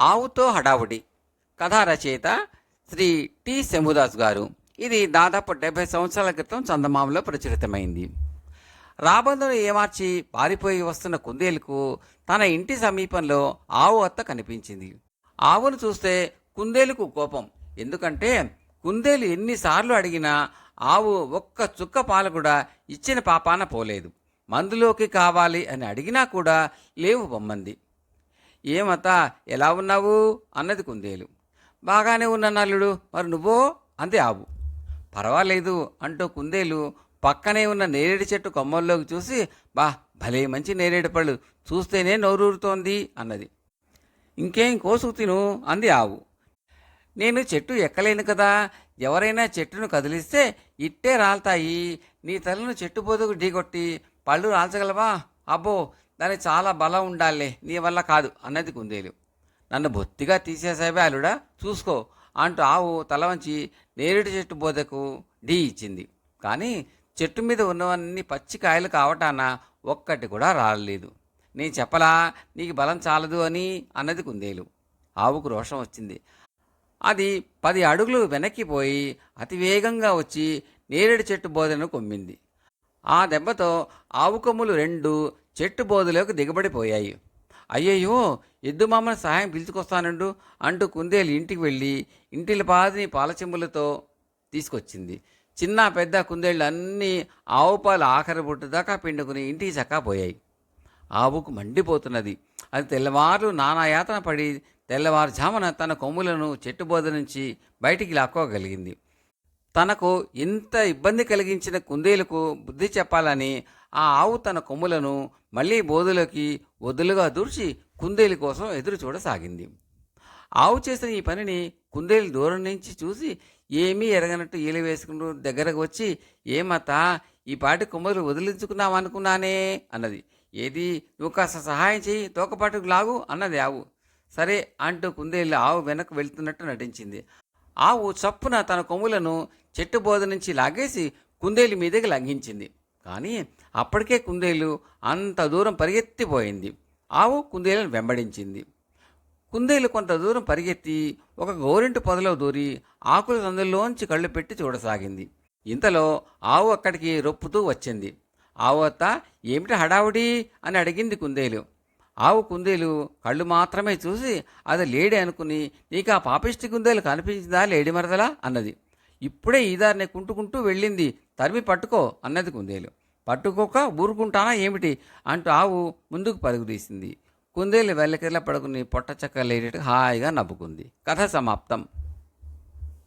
ఆవుతో హడావుడి. కథా రచయిత శ్రీ టి శంభుదాస్ గారు. ఇది దాదాపు డెబ్బై సంవత్సరాల క్రితం చందమామలో ప్రచురితమైంది. రాబందును ఏమార్చి పారిపోయి వస్తున్న కుందేలుకు తన ఇంటి సమీపంలో ఆవు అత్త కనిపించింది. ఆవును చూస్తే కుందేలుకు కోపం. ఎందుకంటే కుందేలు ఎన్నిసార్లు అడిగినా ఆవు ఒక్క చుక్క పాలు కూడా ఇచ్చిన పాపాన పోలేదు. మందులోకి కావాలి అని అడిగినా కూడా లేవు బొమ్మంది. ఏమత ఎలా ఉన్నావు? అన్నది కుందేలు. బాగానే ఉన్న నల్లుడు మరి నువ్వో? అంది ఆవు. పర్వాలేదు అంటూ కుందేలు పక్కనే ఉన్న నేరేడు చెట్టు కొమ్మల్లోకి చూసి బా భలే మంచి నేరేడు పళ్ళు చూస్తేనే నోరూరుతోంది అన్నది. ఇంకేం కోసుకు తిను అంది ఆవు. నేను చెట్టు ఎక్కలేను కదా ఎవరైనా చెట్టును కదిలిస్తే ఇట్టే రాల్తాయి నీ తలను చెట్టు బోదుకు ఢీకొట్టి పళ్ళు రాల్చగలవా? అబ్బో దానికి చాలా బలం ఉండాలి నీ వల్ల కాదు అన్నది కుందేలు. నన్ను బొత్తిగా తీసేసావే అలుడా చూసుకో అంటూ ఆవు తల వంచి నేరేడు చెట్టు బోధకు ఢీ ఇచ్చింది. కానీ చెట్టు మీద ఉన్నవన్నీ పచ్చి కాయలు కావటాన ఒక్కటి కూడా రాలేదు. నేను చెప్పలా నీకు బలం చాలదు అని అన్నది కుందేలు. ఆవుకు రోషం వచ్చింది. అది పది అడుగులు వెనక్కిపోయి అతివేగంగా అతి వేగంగా వచ్చి నేరేడు చెట్టు బోధను కొమ్మింది. ఆ దెబ్బతో ఆవు కొమ్ములు రెండు చెట్టు బోధలోకి దిగబడిపోయాయి అయ్యయ్యో ఎద్దు మామని సహాయం పిలుచుకొస్తానండు అంటూ కుందేలు ఇంటికి వెళ్ళి ఇంటిల పాదిని పాలచెంబులతో తీసుకొచ్చింది. చిన్న పెద్ద కుందేళ్ళు అన్నీ ఆవు పాలు ఆఖరి బొట్టు దాకా పిండుకుని ఇంటికి చక్కా పోయాయి ఆవుకు మండిపోతున్నది. అది తెల్లవారు నానాయాతన పడి తెల్లవారుజామున తన కొమ్ములను చెట్టు బోధ నుంచి బయటికి లాక్కోగలిగింది. తనకు ఇంత ఇబ్బంది కలిగించిన కుందేలకు బుద్ధి చెప్పాలని ఆ ఆవు తన కొమ్ములను మళ్ళీ బోధులకి వదులుగా దూర్చి కుందేలి కోసం ఎదురు చూడసాగింది. ఆవు చేసిన ఈ పనిని కుందేలు దూరం నుంచి చూసి ఏమీ ఎరగనట్టు ఈలు వేసుకుంటూ దగ్గరకు వచ్చి ఏమతా ఈ పాటి కొమ్మలు వదిలించుకున్నాం అనుకున్నానే అన్నది. ఏది నువ్వు కాస్త సహాయం చేయి తోకపాటుకు లాగు అన్నది ఆవు. సరే అంటూ కుందేలు ఆవు వెనక్కు వెళ్తున్నట్టు నటించింది. ఆవు చప్పున తన కొమ్ములను చెట్టు బోధ నుంచి లాగేసి కుందేలు మీదకి లంఘించింది. కానీ అప్పటికే కుందేలు అంత దూరం పరిగెత్తిపోయింది. ఆవు కుందేలను వెంబడించింది. కుందేలు కొంత దూరం పరిగెత్తి ఒక గోరింటి పొదలో దూరి ఆకుల సందుల్లోంచి కళ్ళు పెట్టి చూడసాగింది. ఇంతలో ఆవు అక్కడికి రొప్పుతూ వచ్చింది. ఆవు అత్త ఏమిటి హడావుడి? అని అడిగింది కుందేలు. ఆవు కుందేలు కళ్ళు మాత్రమే చూసి అది లేడి అనుకుని నీకు ఆ పాపిష్టి కుందేలు కనిపించిందా లేడి మరదలా? అన్నది. ఇప్పుడే ఈదారిని కుంటుకుంటూ వెళ్ళింది. తరిమి పట్టుకో అన్నది కుందేలు. పట్టుకోక ఊరుకుంటానా ఏమిటి? అంటూ ఆవు ముందుకు పరుగుదీసింది కుందేలు వెళ్ళకిలా పడుకుని పొట్ట చక్క హాయిగా నవ్వుకుంది. కథ సమాప్తం.